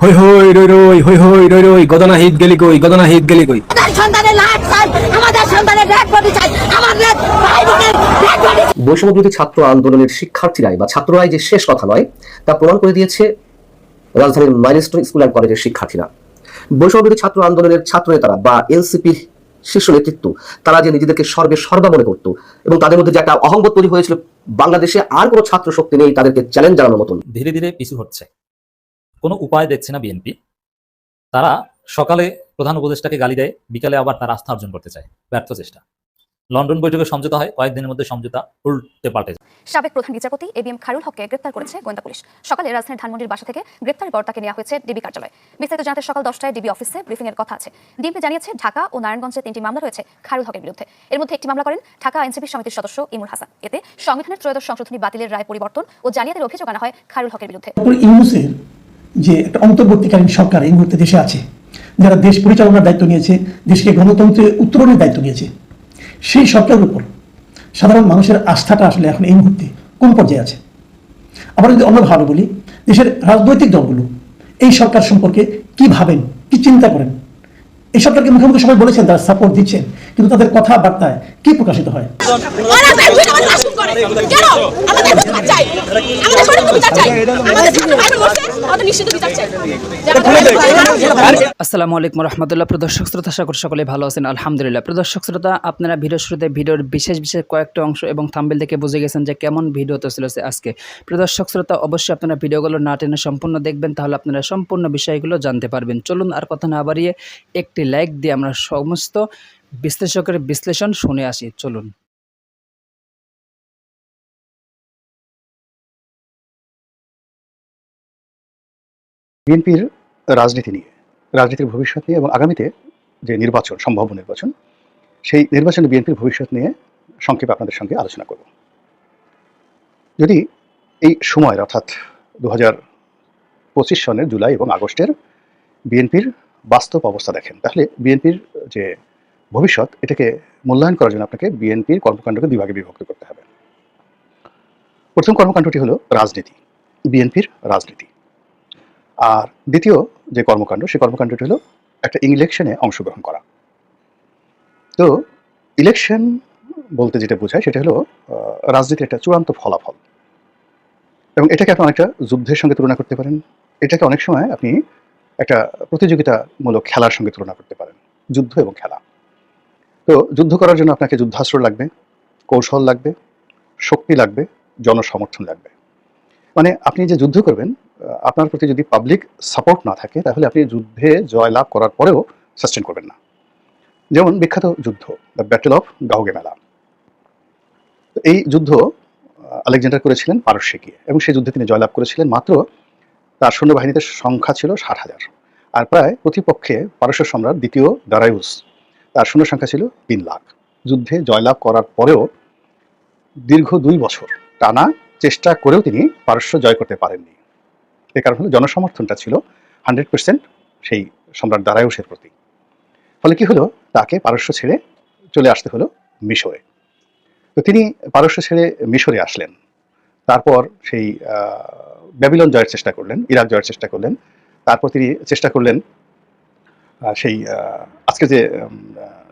হই হই রই রই হই হই রই রই গদনা হিত গেলি কই গদনা হিত গেলি কই? আমাদের সন্তানের চাই আমাদের সন্তানের বডি চাই আমাদের ভাই বোনের বডি বৈষম্যবিরোধী ছাত্র আন্দোলনের শিক্ষার্থীরাই বা ছাত্ররাই যে শেষ কথা নয় তা প্রমাণ করে দিয়েছে রাজধানীর মাইলস্টোন স্কুল অ্যান্ড কলেজের শিক্ষার্থীরা। বৈষম্যবিরোধী ছাত্র আন্দোলনের ছাত্র নেতারা বা এনসিপির শীর্ষ নেতৃত্ব তারা যে নিজেদেরকে সর্বে সর্বা মনে করত এবং তাদের মধ্যে যে একটা অহংবোধ তৈরি হয়েছিল বাংলাদেশে আর কোনো ছাত্র শক্তি নেই তাদেরকে চ্যালেঞ্জ জানানোর মতন। ধীরে ধীরে পিছু হচ্ছে কোনো উপায় দেখছে না বিএনপি। তারা সকালে প্রধান উপদেষ্টাকে গালি দেয় বিকালে আবার তার আস্থা অর্জন করতে চায়। ব্যর্থ চেষ্টা। লন্ডন বৈঠকে সমঝোতা হয় কয়েকদিনের মধ্যে সমঝোতা উল্টে পাল্টে সাবেক প্রধান বিচারপতি এ বি এম খায়রুল হককে গ্রেপ্তার করেছে গোয়েন্দা পুলিশ। সকালে রাজধানীর ধানমন্ডির বাসা থেকে গ্রেপ্তারি পর তাকে নেওয়া হয়েছে ডিবি কার্যালয়ে। বিস্তারিত জানাতে সকাল দশটায় ডিবি অফিসে ব্রিফিং এর কথা আছে। ডিএমপি জানিয়েছে ঢাকা ও নারায়ণগঞ্জে তিনটি মামলা রয়েছে খায়রুল হকের বিরুদ্ধে। এর মধ্যে একটি মামলা করেন ঢাকা আইনজীবী সমিতির সদস্য ইমুল হাসান। এতে সংবিধানের ত্রয়োদশ সংশোধনী বাতিলের রায় পরিবর্তন ও জালিয়াতির অভিযোগ আনা হয় খায়রুল হকের বিরুদ্ধে। যে একটা অন্তর্বর্তীকালীন সরকার এই মুহূর্তে দেশে আছে, যারা দেশ পরিচালনার দায়িত্ব নিয়েছে, দেশকে গণতন্ত্রে উত্তরণের দায়িত্ব নিয়েছে, সেই সরকারের উপর সাধারণ মানুষের আস্থাটা আসলে এখন এই মুহূর্তে কোন পর্যায়ে আছে? আবার যদি অন্যভাবে বলি, দেশের রাজনৈতিক দলগুলো এই সরকার সম্পর্কে কি ভাবেন, কি চিন্তা করেন? এই সরকারকে মুখোমুখি সবাই বলেছেন তারা সাপোর্ট দিচ্ছেন কিন্তু তাদের কথাবার্তায় কি প্রকাশিত হয়? ওরা বের আমাদের শাসন করে। কেন? আমাদের বিচার চাই। আমাদের সঠিক বিচার চাই। আমাদের ছাত্র ভাই বোন মরছে আমাদের নিশ্চিত বিচার চাই। যারা আসসালামু আলাইকুম রহমতুল্লাহ। প্রদর্শক শ্রোতা আশা করি সকলে ভালো আছেন। আলহামদুলিল্লাহ। প্রদর্শক শ্রোতা আপনারা ভিডিও শুরুতে ভিডিওর বিশেষ বিশেষ কয়েকটা অংশ এবং থাম্বেল দেখে বুঝে গেছেন যে কেমন ভিডিও তো ছিল আজকে। প্রদর্শক শ্রোতা অবশ্যই আপনারা ভিডিওগুলো না টেনে সম্পূর্ণ দেখবেন তাহলে আপনারা সম্পূর্ণ বিষয়গুলো জানতে পারবেন। চলুন আর কথা না বাড়িয়ে একটি লাইক দিয়ে আমরা সমস্ত বিশ্লেষকের বিশ্লেষণ শুনে আসি। চলুন। বিএনপির রাজনীতি নিয়ে, রাজনীতির ভবিষ্যৎ নিয়ে এবং আগামীতে যে নির্বাচন, সম্ভাব্য নির্বাচন, সেই নির্বাচনে বিএনপির ভবিষ্যৎ নিয়ে সংক্ষেপে আপনাদের সঙ্গে আলোচনা করব। যদি এই সময় অর্থাৎ দু হাজার পঁচিশ সনের জুলাই এবং আগস্টের বিএনপির বাস্তব অবস্থা দেখেন। তাহলে বিএনপির, যে ভবিষ্যৎ, এটাকে মূল্যায়ন করার জন্য আপনাকে বিএনপির কর্মকাণ্ডকে দুই বিভক্ত করতে হবে। প্রথম কর্মকাণ্ডটি হলো রাজনীতি, বিএনপির রাজনীতি। আর দ্বিতীয় যে কর্মকাণ্ড, সেই কর্মকাণ্ডটি হলো একটা ইলেকশনে অংশগ্রহণ করা। তো ইলেকশন বলতে যেটা বোঝায়, সেটা হলো রাজনীতির একটা চূড়ান্ত ফলাফল। এবং এটাকে আপনি অনেকটা যুদ্ধের সঙ্গে তুলনা করতে পারেন। এটাকে অনেক সময় আপনি একটা প্রতিযোগিতামূলক খেলার সঙ্গে তুলনা করতে পারেন, যুদ্ধ এবং খেলা। তো যুদ্ধ করার জন্য আপনাকে যুদ্ধাস্ত্র লাগবে, কৌশল লাগবে, শক্তি লাগবে, জনসমর্থন লাগবে। মানে আপনি যে যুদ্ধ করবেন আপনার প্রতি যদি পাবলিক সাপোর্ট না থাকে, তাহলে আপনি যুদ্ধে জয়লাভ করার পরেও সাস্টেন করবেন না। যেমন বিখ্যাত যুদ্ধ দ্য ব্যাটেল অফ গাউগে মেলা এই যুদ্ধ আলেকজান্ডার করেছিলেন পারস্যে গিয়ে এবং সেই যুদ্ধে তিনি জয়লাভ করেছিলেন মাত্র তার সৈন্যবাহিনীতে সংখ্যা ছিল ষাট হাজার। আর প্রায় প্রতিপক্ষে পারস্য সম্রাট দ্বিতীয় দারায়ুস, তার সৈন্য সংখ্যা ছিল তিন লাখ। যুদ্ধে জয়লাভ করার পরেও দীর্ঘ দুই বছর টানা চেষ্টা করেও তিনি পারস্য জয় করতে পারেননি। এ কারণ হলো জনসমর্থনটা ছিল হান্ড্রেড পার্সেন্ট সেই সম্রাট দারায়ুসের প্রতি। ফলে কি হলো? তাকে পারস্য ছেড়ে চলে আসতে হলো মিশরে। তো তিনি পারস্য ছেড়ে মিশরে আসলেন। তারপর সেই ব্যাবিলন জয়ের চেষ্টা করলেন, ইরাক জয়ের চেষ্টা করলেন, তারপর তিনি চেষ্টা করলেন সেই আজকে যে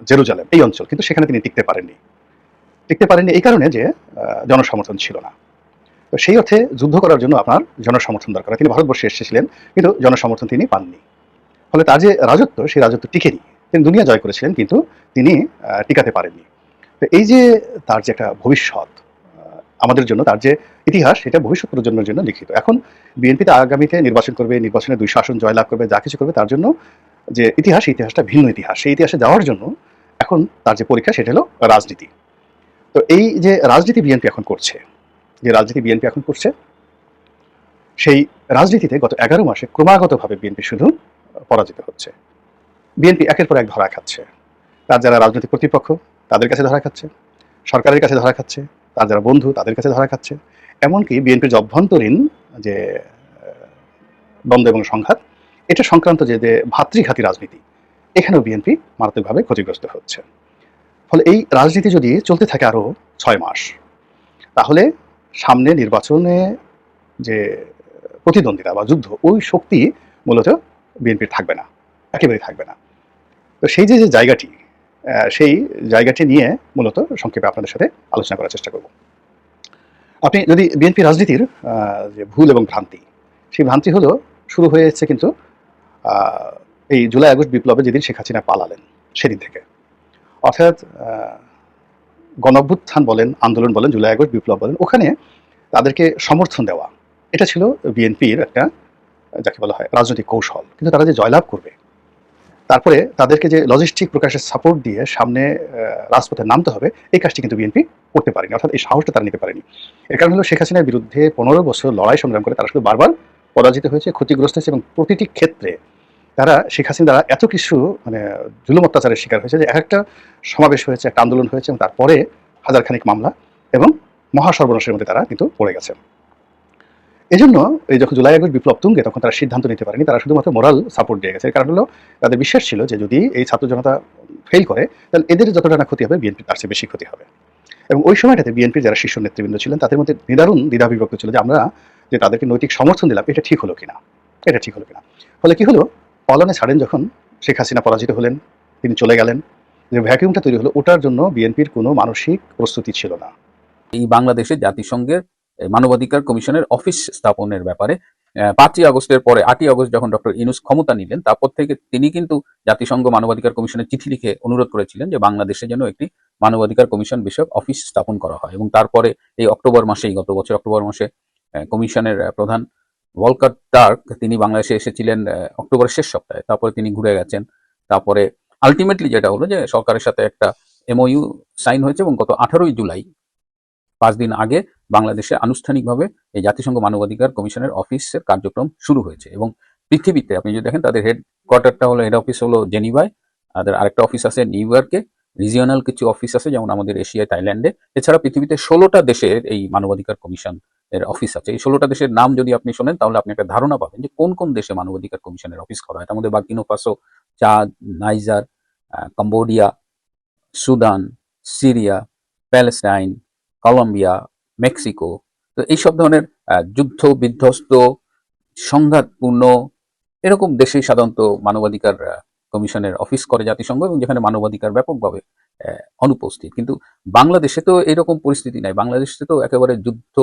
জেরুজালেম, এই অঞ্চল, কিন্তু সেখানে তিনি টিকতে পারেননি। টিকতে পারেননি এই কারণে যে জনসমর্থন ছিল না। তো সেই অর্থে যুদ্ধ করার জন্য আপনার জনসমর্থন দরকার। তিনি ভারতবর্ষে এসেছিলেন, কিন্তু জনসমর্থন তিনি পাননি। ফলে তার যে রাজত্ব, সেই রাজত্ব টিকেনি। তিনি দুনিয়া জয় করেছিলেন, কিন্তু তিনি টিকাতে পারেননি। তো এই যে তার যে একটা ভবিষ্যৎ আমাদের জন্য তার যে ইতিহাস এটা ভবিষ্যৎ প্রজন্মের জন্য লিখিত। এখন বিএনপিতে আগামীতে নির্বাচন করবে, নির্বাচনে দুই শাসন জয়লাভ করবে, যা কিছু করবে, তার জন্য যে ইতিহাস ইতিহাসটা ভিন্ন ইতিহাস। সেই ইতিহাসে যাওয়ার জন্য এখন তার যে পরীক্ষা, সেটা হলো রাজনীতি। তো এই যে রাজনীতি বিএনপি এখন করছে, যে রাজনীতি বিএনপি এখন করছে, সেই রাজনীতিতে গত এগারো মাসে ক্রমাগতভাবে বিএনপি শুধু পরাজিত হচ্ছে। বিএনপি একের পর এক ধরা খাচ্ছে। তার যারা রাজনৈতিক প্রতিপক্ষ তাদের কাছে ধরা খাচ্ছে। সরকারের কাছে ধরা খাচ্ছে। তার যারা বন্ধু, তাদের কাছে ধরা খাচ্ছে। এমনকি বিএনপির যে অভ্যন্তরীণ যে দ্বন্দ্ব এবং সংঘাত, এটা সংক্রান্ত যে যে ভাতৃঘাতী রাজনীতি, এখানেও বিএনপি মারাত্মকভাবে ক্ষতিগ্রস্ত হচ্ছে। ফলে এই রাজনীতি যদি চলতে থাকে আরও ছয় মাস, তাহলে সামনে নির্বাচনে যে, প্রতিদ্বন্দ্বিতা বা যুদ্ধ, ওই শক্তি মূলত বিএনপির থাকবে না, একেবারেই থাকবে না। তো সেই যে জায়গাটি সেই জায়গাটি নিয়ে মূলত সংক্ষেপে আপনাদের সাথে আলোচনা করার চেষ্টা করব। আপনি যদি বিএনপি রাজনীতির যে ভুল এবং ভ্রান্তি সেই ভ্রান্তি হলো শুরু হয়েছে কিন্তু এই জুলাই আগস্ট বিপ্লবে যেদিন শেখ হাসিনা পালালেন সেদিন থেকে। অর্থাৎ আহ, গণঅভ্যুত্থান বলেন আন্দোলন বলেন জুলাই আগস্ট বিপ্লব বলেন ওখানে তাদেরকে সমর্থন দেওয়া। এটা ছিল বিএনপির একটা যাকে বলা হয় রাজনৈতিক কৌশল। কিন্তু তারা যে জয়লাভ করবে তারপরে তাদেরকে যে লজিস্টিক প্রকাশের সাপোর্ট দিয়ে সামনে রাজপথে নামতে হবে, এই কাজটি কিন্তু বিএনপি করতে পারেনি, অর্থাৎ এই সাহসটা তারা নিতে পারেনি। এর কারণ হলো শেখ হাসিনার বিরুদ্ধে পনেরো বছর লড়াই সংগ্রাম করে তারা শুধু বারবার পরাজিত হয়েছে, ক্ষতিগ্রস্ত হয়েছে এবং প্রতিটি ক্ষেত্রে তারা শেখ হাসিনা দ্বারা এত কিছু মানে জুলুম অত্যাচারের শিকার হয়েছে যে এক একটা সমাবেশ হয়েছে, একটা আন্দোলন হয়েছে এবং তারপরে হাজার খানিক মামলা এবং মহাসর্বনাশের মধ্যে তারা কিন্তু পড়ে গেছে। এই জন্য এই যখন জুলাই আগস্ট বিপ্লব তুঙ্গে তখন তারা সিদ্ধান্ত নিতে পারেনি, তারা শুধুমাত্র মোরাল সাপোর্ট দিয়ে গেছে। কারণ হলো, তাদের বিশ্বাস ছিল যে যদি এই ছাত্র জনতা ফেল করে, তাহলে এদের যতটা না ক্ষতি হবে বিএনপি তার চেয়ে বেশি ক্ষতি হবে। এবং ওই সময়টাতে বিএনপির যারা শীর্ষ নেতৃবৃন্দ ছিলেন, তাদের মধ্যে নিদারুণ দ্বিধা বিভক্ত ছিল যে আমরা যে তাদেরকে নৈতিক সমর্থন দিলাম, এটা ঠিক হলো কিনা? এটা ঠিক হলো কিনা? ফলে কি হলো? পলনে ছাড়েন যখন শেখ হাসিনা পরাজিত হলেন, তিনি চলে গেলেন। যে ভ্যাকিউমটা তৈরি হলো, ওটার জন্য বিএনপির কোনো মানসিক প্রস্তুতি ছিল না। এই বাংলাদেশে জাতিসংঘের মানবাধিকার কমিশনের অফিস স্থাপনের ব্যাপারে। পাঁচই আগস্টের পরে, আটই আগস্ট যখন ডক্টর ইনুস ক্ষমতা নিলেন, তারপর থেকে তিনি কিন্তু জাতিসংঘ মানবাধিকার কমিশনের চিঠি লিখে অনুরোধ করেছিলেন যে বাংলাদেশে যেন একটি মানবাধিকার কমিশন বিষয়ক অফিস স্থাপন করা হয়। এবং তারপরে এই অক্টোবর মাসেই, গত বছর অক্টোবর মাসে কমিশনের প্রধান ওয়ালকার টার্ক তিনি বাংলাদেশে এসেছিলেন অক্টোবরের শেষ সপ্তাহে। তারপরে তিনি ঘুরে গেছেন। তারপরে আলটিমেটলি যেটা হলো যে সরকারের সাথে একটা এমওইউ সাইন হয়েছে এবং গত আঠারোই জুলাই, পাঁচ দিন আগে বাংলাদেশে আনুষ্ঠানিকভাবে এই জাতিসংঘ মানবাধিকার কমিশনের অফিসের কার্যক্রম শুরু হয়েছে এবং পৃথিবীতে আপনি যদি দেখেন তাদের হেড কোয়ার্টারটা হলো হেড অফিস হলো জেনিভায়, তাদের আরেকটা অফিস আছে নিউ ইয়র্কে রিজিওনাল কিছু অফিস আছে যেমন আমাদের এশিয়ায় থাইল্যান্ডে। এছাড়া পৃথিবীতে ষোলোটা দেশের এই মানবাধিকার কমিশন এর অফিস আছে। এই ষোলোটা দেশের নাম যদি আপনি শোনেন, তাহলে আপনি একটা ধারণা পাবেন যে কোন কোন দেশে মানবাধিকার কমিশনের অফিস করা হয়। তার মধ্যে Burkina Faso Chad, Niger Cambodia, Sudan, Syria, Palestine, Colombia Mexico. তো এইসব ধরনের যুদ্ধ, বিধ্বস্ত, সংঘাতপূর্ণ, এরকম দেশে সাধারণত মানবাধিকার কমিশনের অফিস করে জাতিসংঘ এবং যেখানে মানবাধিকার ব্যাপকভাবে অনুপস্থিত। কিন্তু বাংলাদেশে তো এরকম পরিস্থিতি নাই। বাংলাদেশে তো একেবারে যুদ্ধ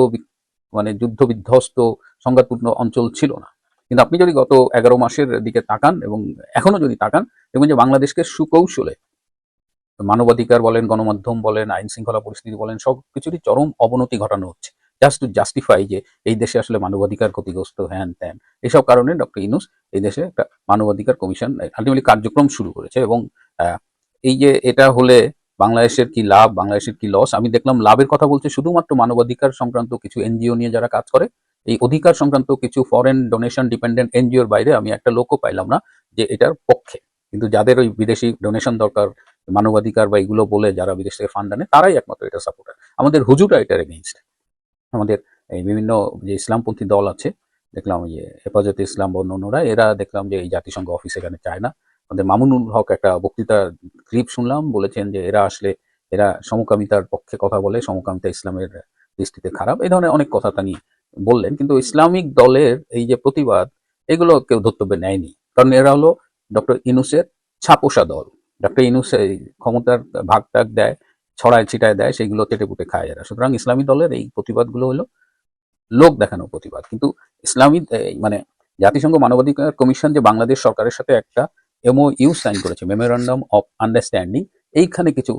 মানে যুদ্ধ বিধ্বস্ত, সংঘাতপূর্ণ অঞ্চল ছিল না। কিন্তু আপনি যদি গত এগারো মাসের দিকে তাকান এবং এখনও যদি তাকান, দেখবেন যে বাংলাদেশকে সুকৌশলে মানবাধিকার বলেন, গণমাধ্যম বলেন, আইন শৃঙ্খলা পরিস্থিতি বলেন সব কিছুরই চরম অবনতি ঘটানো হচ্ছে। জাস্ট টু জাস্টিফাই যে এই দেশে আসলে মানবাধিকার ক্ষতিগ্রস্ত, হ্যান ত্যান। এসব কারণে ডক্টর ইনুস এই দেশে একটা মানবাধিকার কমিশন আলটিমেটলি কার্যক্রম শুরু করেছে এবং এই যে এটা হলে বাংলাদেশের কি লাভ, বাংলাদেশের কি লস আমি দেখলাম লাভের কথা বলছে শুধুমাত্র মানবাধিকার সংক্রান্ত কিছু এনজিও নিয়ে যারা কাজ করে, এই অধিকার সংক্রান্ত কিছু ফরেন ডোনেশন ডিপেন্ডেন্ট এনজিওর বাইরে আমি একটা লোকও পাইলাম না যে এটার পক্ষে। কিন্তু যাদের ওই বিদেশি ডোনেশন দরকার মানবাধিকার বা এগুলো বলে যারা বিদেশ থেকে ফান্ড আনে, তারাই একমাত্র এটা সাপোর্টার আমাদের হুজুরা এটার এগেনস্ট আমাদের এই বিভিন্ন যে ইসলামপন্থী দল আছে, দেখলাম যে হেফাজতে ইসলাম বা অন্যরা এরা দেখলাম যে এই জাতিসংঘ অফিস এখানে চায় না। আমাদের মামুনুল হক একটা বক্তৃতা ক্লিপ শুনলাম, বলেছেন যে এরা আসলে, এরা সমকামিতার পক্ষে কথা বলে, সমকামিতা ইসলামের দৃষ্টিতে খারাপ। এই ধরনের অনেক কথা তিনি বললেন, কিন্তু ইসলামিক দলের এই যে প্রতিবাদ, এগুলো কেউ ধর্তব্যে নেয়নি। কারণ এরা হলো ডক্টর ইনুসের ছাপোষা দল। ডক্টর ইনুস ক্ষমতার ভাগ টাগ দেয়, ছড়ায় ছিটায় দেয় সেগুলো কেটে কুটে খায় এরা সুতরাং ইসলামী দলের এই প্রতিবাদগুলো হলো লোক দেখানো প্রতিবাদ। কিন্তু ইসলামী মানে জাতিসংঘ মানবাধিকার কমিশন যে বাংলাদেশ সরকারের সাথে একটা এমও ইউ সাইন করেছে মেমোরান্ডাম অফ আন্ডারস্ট্যান্ডিং এইখানে কিছু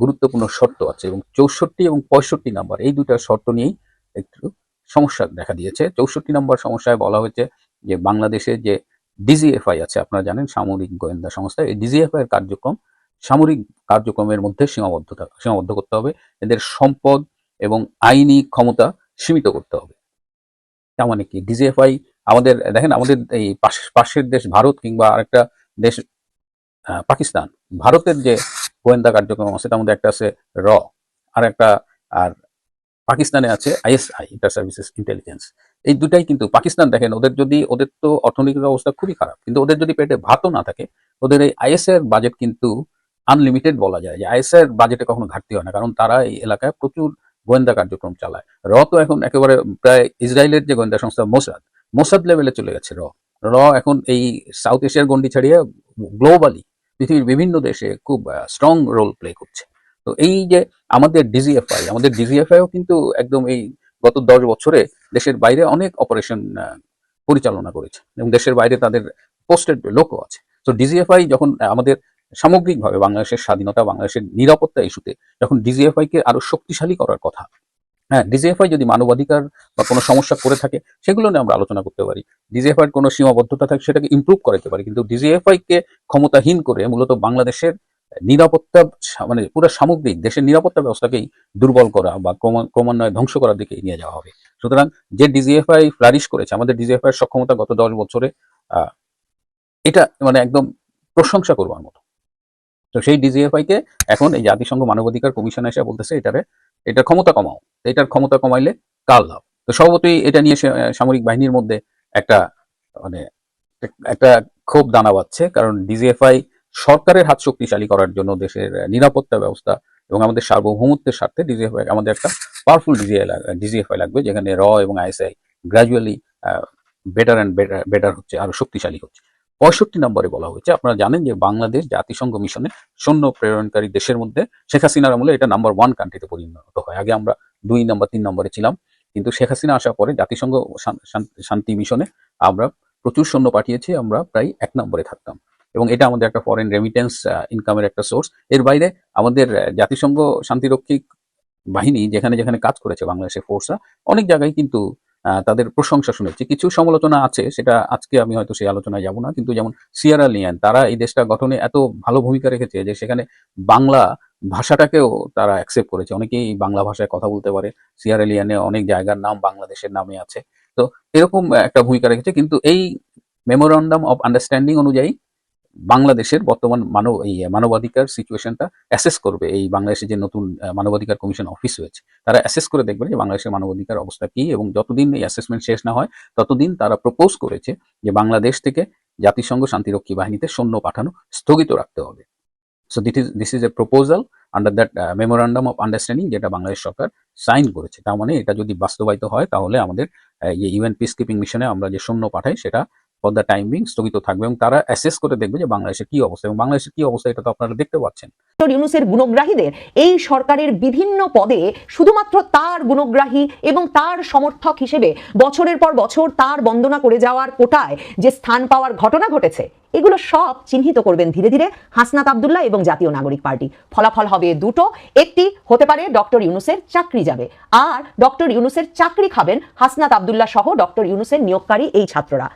গুরুত্বপূর্ণ শর্ত আছে এবং চৌষট্টি এবং পঁয়ষট্টি নাম্বার, এই দুইটা শর্ত নিয়েই একটু সমস্যা দেখা দিয়েছে। চৌষট্টি নম্বর সমস্যায় বলা হয়েছে যে বাংলাদেশে যে ডিজিএফআই আছে, আপনারা জানেন, সামরিক গোয়েন্দা সংস্থা। এই ডিজিএফআই এর কার্যক্রম, সামরিক কার্যক্রমের মধ্যে সীমাবদ্ধ থাকা সীমাবদ্ধ করতে হবে। এদের সম্পদ এবং আইনি ক্ষমতা সীমিত করতে হবে। তার মানে কি? ডিজিএফআই আমাদের, দেখেন, আমাদের এই পাশ- পাশের দেশ ভারত কিংবা আরেকটা দেশ পাকিস্তান। ভারতের যে গোয়েন্দা কার্যক্রম আছে, তার মধ্যে একটা আছে র, আর একটা, আর পাকিস্তানে আছে আইএসআই ইন্টার সার্ভিসেস ইন্টেলিজেন্স এই দুটাই কিন্তু পাকিস্তান দেখেন, ওদের যদি, ওদের তো অর্থনৈতিক অবস্থা খুবই খারাপ, কিন্তু ওদের যদি পেটে ভাতও না থাকে, ওদের এই আইএসআই এর বাজেট কিন্তু আনলিমিটেড বলা যায়। যে আইএসআই এর বাজেটে কখনো ঘাটতি হয় না, কারণ তারা এই এলাকায় প্রচুর গোয়েন্দা কার্যক্রম চালায়। র তো এখন একেবারে প্রায় ইসরায়েলের যে গোয়েন্দা সংস্থা মোসাদ মোসাদ লেভেলে চলে গেছে র। র এখন এই সাউথ এশিয়ার গন্ডি ছাড়িয়ে গ্লোবালি পৃথিবীর বিভিন্ন দেশে খুব স্ট্রং রোল প্লে করছে। তো এই যে আমাদের ডিজিএফআই আমাদের ডিজিএফআইও কিন্তু একদম এই গত দশ বছরে দেশের বাইরে অনেক অপারেশন পরিচালনা করেছে এবং দেশের বাইরে তাদের পোস্টেড লোকও আছে। তো ডিজিএফআই যখন আমাদের সামগ্রিকভাবে বাংলাদেশের স্বাধীনতা, বাংলাদেশের নিরাপত্তা ইস্যুতে যখন ডিজিএফআই কে আরও শক্তিশালী করার কথা হ্যাঁ ডিজিএফআই যদি মানবাধিকার বা কোনো সমস্যা করে থাকে, সেগুলো নিয়ে আমরা আলোচনা করতে পারি। ডিজিএফআই কোনো সীমাবদ্ধতা থাকে, সেটাকে ইমপ্রুভ করাতে পারি। কিন্তু ডিজিএফআই কে ক্ষমতাহীন করে মূলত বাংলাদেশের নিরাপত্তা মানে পুরো সামগ্রিক দেশের নিরাপত্তা ব্যবস্থাকেই দুর্বল করা বা ক্রমা- ক্রমান্বয়ে ধ্বংস করার দিকে নিয়ে যাওয়া হবে। সুতরাং যে ডিজিএফআই ফ্লারিশ করেছে, আমাদের ডিজিএফআই সক্ষমতা গত দশ বছরে এটা মানে একদম প্রশংসা করবার মতো। তো সেই ডিজিএফআই কে এখন এই জাতিসংঘ মানবাধিকার কমিশন এসে বলতেছে, এটারে, এটার ক্ষমতা কমাও। এটার ক্ষমতা কমাইলে কাল লাভ তো স্বভাবতই এটা নিয়ে সামরিক বাহিনীর মধ্যে একটা মানে একটা ক্ষোভ দানা বাচ্ছে কারণ ডিজিএফআই সরকারের হাত শক্তিশালী করার জন্য দেশের নিরাপত্তা ব্যবস্থা এবং আমাদের সার্বভৌমত্বের স্বার্থে ডিজিএফআই আমাদের একটা পাওয়ারফুল ডিজিএফআই লাগবে, যেখানে র এবং ISI gradually better and better better হচ্ছে, আরও শক্তিশালী হচ্ছে। পঁয়ষট্টি নম্বরে বলা হয়েছে, আপনারা জানেন যে বাংলাদেশ জাতিসংঘ মিশনে সৈন্য প্রেরণকারী দেশের মধ্যে শেখ হাসিনার আমলে এটা নাম্বার ওয়ান কান্ট্রিতে পরিণত হয়। আগে আমরা দুই নম্বর, তিন নম্বরে ছিলাম, কিন্তু শেখ হাসিনা আসার পরে জাতিসংঘ শান- শান- শান্তি মিশনে আমরা প্রচুর সৈন্য পাঠিয়েছি, আমরা প্রায় এক নম্বরে থাকতাম। এবং এটা আমাদের একটা ফরেন রেমিটেন্স ইনকামের একটা সোর্স এর বাইরে আমাদের জাতিসংঘ শান্তিরক্ষী বাহিনী যেখানে যেখানে কাজ করেছে বাংলাদেশের ফোর্সরা অনেক জায়গায় কিন্তু তাদের প্রশংসা শুনেছি। কিছু সমালোচনা আছে, সেটা আজকে আমি হয়তো সেই আলোচনায় যাব না, কিন্তু যেমন সিয়ারা লিয়ান তারা এই দেশটা গঠনে এত ভালো ভূমিকা রেখেছে যে সেখানে বাংলা ভাষাটাকেও তারা অ্যাকসেপ্ট করেছে। অনেকেই বাংলা ভাষায় কথা বলতে পারে। সিয়ারা লিয়ানে অনেক জায়গার নাম বাংলাদেশের নামে আছে। তো এরকম একটা ভূমিকা রেখেছে, কিন্তু এই মেমোরান্ডাম অফ আন্ডারস্ট্যান্ডিং অনুযায়ী বাংলাদেশের বর্তমান মানব, এই, মানবাধিকার সিচুয়েশনটা অ্যাসেস করবে। এই বাংলাদেশের যে নতুন মানবাধিকার কমিশন অফিস হয়েছে তারা অ্যাসেস করে দেখবে যে বাংলাদেশের মানবাধিকার অবস্থা কি এবং যতদিন এই অ্যাসেসমেন্ট শেষ না হয়, ততদিন তারা প্রপোজ করেছে যে বাংলাদেশ থেকে জাতিসংঘ শান্তিরক্ষী বাহিনীতে সৈন্য পাঠানো স্থগিত রাখতে হবে। So that is this is a proposal under that memorandum of understanding যেটা বাংলাদেশ সরকার সাইন করেছে। তার মানে এটা যদি বাস্তবায়িত হয়, তাহলে আমাদের ইউএন পিস কিপিং মিশনে আমরা যে সৈন্য পাঠাই, সেটা ফর দ্য টাইম বিং স্থগিত থাকবে এবং তারা অ্যাসেস করে দেখবে যে বাংলাদেশের কি অবস্থা এবং বাংলাদেশের কি অবস্থা এটা তো আপনারা দেখতে পাচ্ছেন। ইউনুসের গুণগ্রাহীদের এই সরকারের বিভিন্ন পদে শুধুমাত্র তার গুণগ্রাহী এবং তার সমর্থক হিসেবে বছরের পর বছর তার বন্দনা করে যাওয়ার কোটায় যে স্থান পাওয়ার ঘটনা ঘটেছে, এগুলো সব চিহ্নিত করবেন ধীরে ধীরে হাসনাত আবদুল্লাহ এবং জাতীয় নাগরিক পার্টি। ফলাফল হবে দুটো, একটি হতে পারে ডক্টর ইউনুসের চাকরি যাবে, আর ডক্টর ইউনুসের চাকরি খাবেন হাসনাত আবদুল্লাহ সহ ডক্টর ইউনুসের নিয়োগকারী এই ছাত্ররা।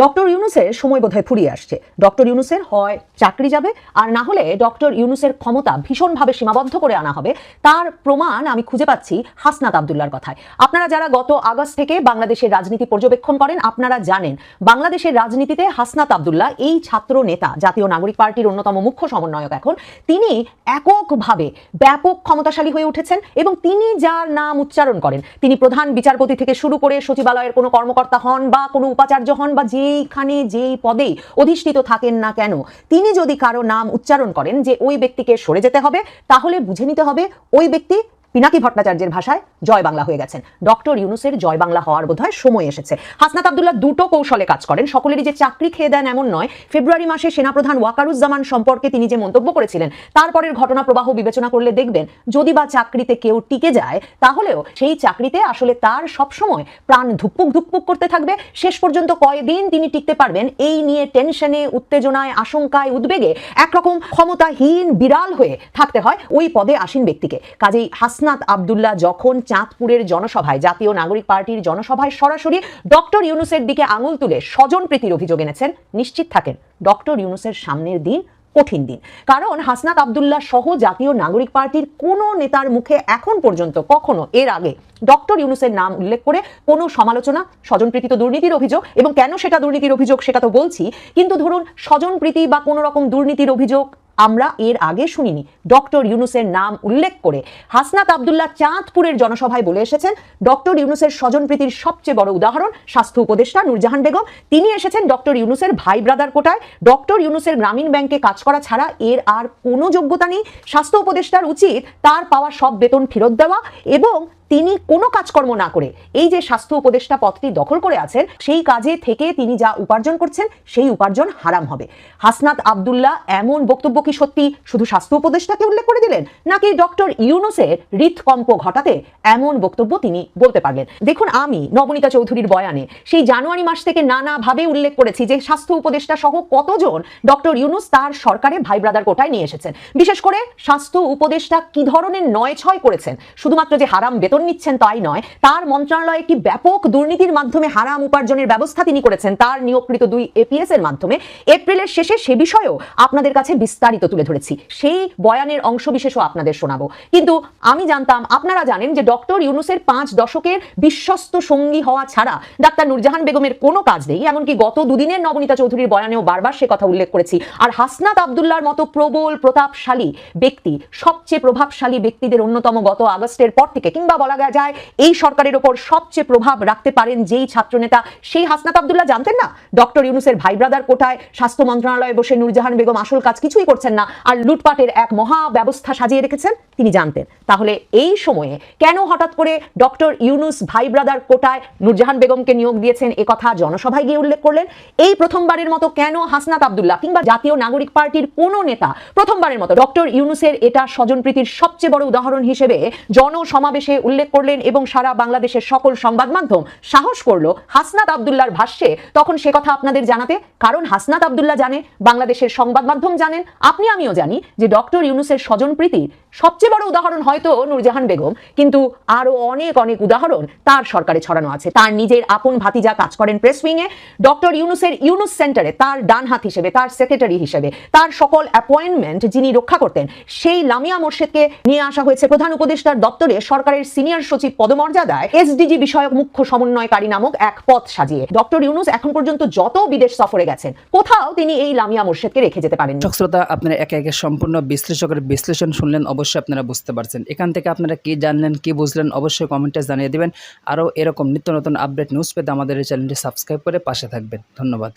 ডক্টর ইউনুসের সময় বোধহয় ফুরিয়ে আসছে। ডক্টর ইউনুসের হয় চাকরি যাবে, আর না হলে ডক্টর ইউনুসের ক্ষমতা ভীষণভাবে সীমাবদ্ধ করে আনা হবে। তার প্রমাণ আমি খুঁজে পাচ্ছি হাসনাত আবদুল্লার কথায়। আপনারা যারা গত আগস্ট থেকে বাংলাদেশের রাজনীতি পর্যবেক্ষণ করেন, আপনারা জানেন, বাংলাদেশের রাজনীতিতে হাসনাত আবদুল্লাহ এই ছাত্র নেতা, জাতীয় নাগরিক পার্টির অন্যতম মুখ্য সমন্বয়ক এখন, তিনি এককভাবে ব্যাপক ক্ষমতাশালী হয়ে উঠেছেন এবং তিনি যার নাম উচ্চারণ করেন। তিনি প্রধান বিচারপতি থেকে শুরু করে সচিবালয়ের কোনো কর্মকর্তা হন বা কোনো উপাচার্য হন বা যেইখানে যেই পদে অধিষ্ঠিত থাকেন না কেন, তিনি যদি কারও নাম উচ্চারণ করেন যে ওই ব্যক্তিকে সরে যেতে হবে, তাহলে বুঝে নিতে হবে ওই ব্যক্তি পিনাকি ভট্টাচার্যের ভাষায় জয় বাংলা হয়ে গেছেন। ডক্টর ইউনুসের জয় বাংলা হওয়ার বোধহয় সময় এসেছে। হাসনাত আবদুল্লাহ দুটো কৌশলে কাজ করেন। সকলেরই যে চাকরি খেয়ে দেন এমন নয়। ফেব্রুয়ারি মাসে সেনাপ্রধান ওয়াকারুজ্জামান সম্পর্কে তিনি যে মন্তব্য করেছিলেন, তারপরের ঘটনা প্রবাহ বিবেচনা করলে দেখবেন, যদি বা চাকরিতে কেউ টিকে যায়, তাহলেও সেই চাকরিতে আসলে তার সবসময় প্রাণ ধুকপুক ধুকপুক করতে থাকবে। শেষ পর্যন্ত কয়দিন তিনি টিকতে পারবেন, এই নিয়ে টেনশনে, উত্তেজনায়, আশঙ্কায়, উদ্বেগে একরকম ক্ষমতাহীন বিড়াল হয়ে থাকতে হয় ওই পদে আসীন ব্যক্তিকে। কাজেই হাসনাত আবদুল্লাহ যখন চাঁদপুরের জনসভায়, জাতীয় নাগরিক পার্টির জনসভায় সরাসরি ডক্টর ইউনুসের দিকে আঙুল তুলে স্বজন প্রীতির অভিযোগ এনেছেন, নিশ্চিত থাকেন ডক্টর ইউনুসের সামনের দিন কঠিন দিন। কারণ হাসনাত আবদুল্লাহ সহ জাতীয় নাগরিক পার্টির কোনো নেতার মুখে এখন পর্যন্ত কখনো এর আগে ডক্টর ইউনুসের নাম উল্লেখ করে কোনো সমালোচনা স্বজনপ্রীতি তো দুর্নীতির অভিযোগ এবং কেন সেটা দুর্নীতির অভিযোগ সেটা তো বলছি, কিন্তু ধরুন স্বজনপ্রীতি বা কোনো রকম দুর্নীতির অভিযোগ আমরা এর আগে শুনিনি। ডক্টর ইউনুসের নাম উল্লেখ করে হাসনাত আবদুল্লাহ চাঁদপুরের জনসভায় বলে এসেছেন, ডক্টর ইউনুসের স্বজনপ্রীতির সবচেয়ে বড় উদাহরণ স্বাস্থ্য উপদেষ্টা নূরজাহান বেগম। তিনি এসেছেন ডক্টর ইউনুসের ভাই ব্রাদার কোটায়। ডক্টর ইউনুসের গ্রামীণ ব্যাংকে কাজ করা ছাড়া এর আর কোনো যোগ্যতা নেই। স্বাস্থ্য উপদেষ্টার উচিত তার পাওয়া সব বেতন ফেরত দেওয়া এবং তিনি কোনো কাজকর্ম না করে, এই যে স্বাস্থ্য উপদেষ্টা পদটি দখল করে আছেন, সেই কাজে থেকে তিনি যা উপার্জন করছেন, সেই উপার্জন হারাম হবে। হাসনাত আবদুল্লাহ এমন বক্তব্য কি সত্যি? শুধু স্বাস্থ্য উপদেষ্টাকে উল্লেখ করে দিলেন, নাকি ডক্টর ইউনুসের হৃদকম্প ঘটাতে এমন বক্তব্য তিনি বলতে পারলেন? দেখুন, আমি নবনীতা চৌধুরীর বয়ানে সেই জানুয়ারি মাস থেকে নানাভাবে উল্লেখ করেছি যে স্বাস্থ্য উপদেষ্টা সহ কতজন ডক্টর ইউনুস তার সরকারে ভাই ব্রাদার কোটায় নিয়ে এসেছেন। বিশেষ করে স্বাস্থ্য উপদেষ্টা কি ধরনের নয় ছয় করেছেন? শুধুমাত্র যে হারাম বেতন নিচ্ছেন তাই নয়। তার মন্ত্রণালয়ে একটি ব্যাপক দুর্নীতির মাধ্যমে হারাম উপার্জনের ব্যবস্থা তিনি করেছেন। তার নিয়োগকৃত দুই এপিএস এর মাধ্যমে এপ্রিলের শেষে সে বিষয়েও আপনাদের কাছে বিস্তারিত তুলে ধরেছি। সেই বয়ানের অংশবিশেষও আপনাদের শোনাবো। কিন্তু আমি জানতাম, আপনারা জানেন যে ডক্টর ইউনুসের পাঁচ দশকের বিশ্বস্ত সঙ্গী হওয়া ছাড়া ডাক্তার নুরজাহান বেগমের কোনো কাজ নেই। এমনকি গত দুদিনের নবনীতা চৌধুরীর বয়ানেও বারবার সে কথা উল্লেখ করেছি। আর হাসনাত আবদুল্লার মতো প্রবল প্রতাপশালী ব্যক্তি, সবচেয়ে প্রভাবশালী ব্যক্তিদের অন্যতম গত আগস্টের পর থেকে কিংবা বলা যায়। এই সরকারের ওপর সবচেয়ে প্রভাব রাখতে পারেন যেই ছাত্রনেতা সেই হাসনাত আবদুল্লাহ। জানতেন না? ডক্টর ইউনুসের ভাই ব্রাদার কোটায় স্বাস্থ্য মন্ত্রণালয়ে বসে নুরজাহান বেগম আসল কাজ কিছুই করছেন না আর লুটপাটের এক মহা ব্যবস্থা সাজিয়ে রেখেছেন, তিনি জানতেন। তাহলে এই সময়ে কেন হঠাৎ করে ডক্টর ইউনুস ভাই ব্রাদার কোটায় নুরজাহান বেগমকে নিয়োগ দিয়েছেন এ কথা জনসভায় গিয়ে উল্লেখ করলেন। এই প্রথমবারের মতো কেন হাসনাত আবদুল্লাহ কিংবা জাতীয় নাগরিক পার্টির কোনো নেতা প্রথমবারের মতো ডক্টর ইউনুসের এটা স্বজনপ্রীতির সবচেয়ে বড় উদাহরণ হিসেবে জনসমাবেশে উল্লেখ করলেন এবং সারা বাংলাদেশের সকল সংবাদ মাধ্যম সাহস করল হাসনাত আবদুল্লাহর ভাষ্যে। তখন সে কথা আপনাদের জানাতে, কারণ হাসনাত আবদুল্লাহ জানে, বাংলাদেশের সংবাদ মাধ্যম জানেন, আপনি আমিও জানি যে ডক্টর ইউনুসের স্বজনপ্রীতির সবচেয়ে বড় উদাহরণ হয়তো নূরজাহান বেগম, কিন্তু আরও অনেক অনেক উদাহরণ তার সরকারে ছড়ানো আছে। তার নিজের আপন ভাতিজা কাজ করেন প্রেস উইংয়ে ডক্টর ইউনুসের ইউনুস সেন্টারে তার ডান হাত হিসেবে, তার সেক্রেটারি হিসেবে, তার সকল অ্যাপয়েন্টমেন্ট যিনি রক্ষা করতেন, সেই লামিয়া মোর্শেদকে নিয়ে আসা হয়েছে প্রধান উপদেষ্টার দপ্তরে সরকারের সিনিয়র সচিব পদমর্যাদায় এসডিজি বিষয়ক মুখ্য সমন্বয়কারী নামক এক পদ সাজিয়ে ডক্টর ইউনুস এখন পর্যন্ত যত বিদেশ সফরে গেছেন, কোথাও তিনি এই লামিয়া মোর্শেদকে রেখে যেতে পারেন শ্রোতা, আপনারা একে একে সম্পূর্ণ বিশ্লেষকের বিশ্লেষণ শুনলেন, অবশ্যই আপনারা বুঝতে পারছেন। এখান থেকে আপনারা কি জানলেন, কি বুঝলেন, অবশ্যই কমেন্টে জানিয়ে দিবেন। আরও এরকম নিত্য নতুন আপডেট নিউজ পেতে আমাদের এই চ্যানেলটি সাবস্ক্রাইব করে পাশে থাকবেন। ধন্যবাদ।